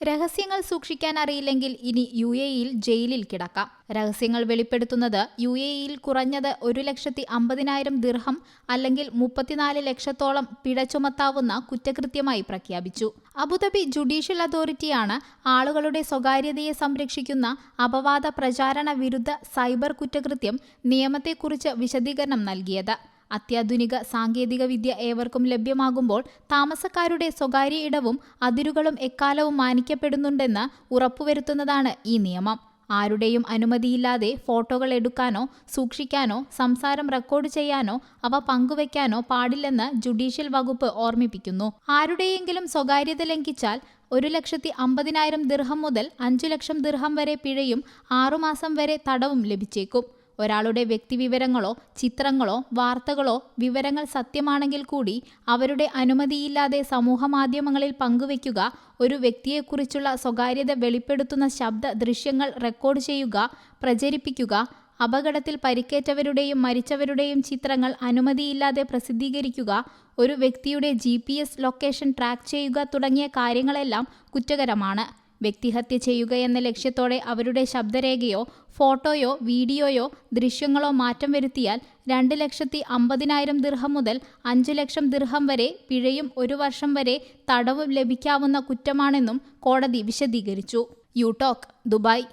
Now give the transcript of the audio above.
രഹസ്യങ്ങൾ സൂക്ഷിക്കാൻ അറിയില്ലെങ്കിൽ ഇനി യു എ ഇയിൽ ജയിലിൽ കിടക്കാം. രഹസ്യങ്ങൾ വെളിപ്പെടുത്തുന്നത് യു എ ഇയിൽ കുറഞ്ഞത് ഒരു ലക്ഷത്തി അമ്പതിനായിരം ദിർഹം അല്ലെങ്കിൽ മുപ്പത്തിനാല് ലക്ഷത്തോളം പിഴ ചുമത്താവുന്ന കുറ്റകൃത്യമായി പ്രഖ്യാപിച്ചു. അബുദാബി ജുഡീഷ്യൽ അതോറിറ്റിയാണ് ആളുകളുടെ സ്വകാര്യതയെ സംരക്ഷിക്കുന്ന അപവാദ പ്രചാരണ വിരുദ്ധ സൈബർ കുറ്റകൃത്യം നിയമത്തെക്കുറിച്ച് വിശദീകരണം നൽകിയത്. അത്യാധുനിക സാങ്കേതിക വിദ്യ ഏവർക്കും ലഭ്യമാകുമ്പോൾ താമസക്കാരുടെ സ്വകാര്യ ഇടവും അതിരുകളും എക്കാലവും മാനിക്കപ്പെടുന്നുണ്ടെന്ന് ഉറപ്പുവരുത്തുന്നതാണ് ഈ നിയമം. ആരുടെയും അനുമതിയില്ലാതെ ഫോട്ടോകൾ എടുക്കാനോ സൂക്ഷിക്കാനോ സംസാരം റെക്കോർഡ് ചെയ്യാനോ അവ പങ്കുവയ്ക്കാനോ പാടില്ലെന്ന് ജുഡീഷ്യൽ വകുപ്പ് ഓർമ്മിപ്പിക്കുന്നു. ആരുടെയെങ്കിലും സ്വകാര്യത ലംഘിച്ചാൽ ഒരു ലക്ഷത്തി അമ്പതിനായിരം ദിർഹം മുതൽ അഞ്ചു ലക്ഷം ദിർഹം വരെ പിഴയും ആറുമാസം വരെ തടവും ലഭിച്ചേക്കും. ഒരാളുടെ വ്യക്തിവിവരങ്ങളോ ചിത്രങ്ങളോ വാർത്തകളോ വിവരങ്ങൾ സത്യമാണെങ്കിൽ കൂടി അവരുടെ അനുമതിയില്ലാതെ സമൂഹമാധ്യമങ്ങളിൽ പങ്കുവയ്ക്കുക ഒരു വ്യക്തിയെക്കുറിച്ചുള്ള സ്വകാര്യത വെളിപ്പെടുത്തുന്ന ശബ്ദ ദൃശ്യങ്ങൾ റെക്കോർഡ് ചെയ്യുക പ്രചരിപ്പിക്കുക അപകടത്തിൽ പരിക്കേറ്റവരുടെയും മരിച്ചവരുടെയും ചിത്രങ്ങൾ അനുമതിയില്ലാതെ പ്രസിദ്ധീകരിക്കുക ഒരു വ്യക്തിയുടെ ജി ലൊക്കേഷൻ ട്രാക്ക് ചെയ്യുക തുടങ്ങിയ കാര്യങ്ങളെല്ലാം കുറ്റകരമാണ്. വ്യക്തിഹത്യ ചെയ്യുക എന്ന ലക്ഷ്യത്തോടെ അവരുടെ ശബ്ദരേഖയോ ഫോട്ടോയോ വീഡിയോയോ ദൃശ്യങ്ങളോ മാറ്റം വരുത്തിയാൽ രണ്ട് ലക്ഷത്തി അമ്പതിനായിരം ദിർഹം മുതൽ അഞ്ചു ലക്ഷം ദിർഹം വരെ പിഴയും ഒരു വർഷം വരെ തടവും ലഭിക്കാവുന്ന കുറ്റമാണെന്നും കോടതി വിശദീകരിച്ചു. You talk Dubai.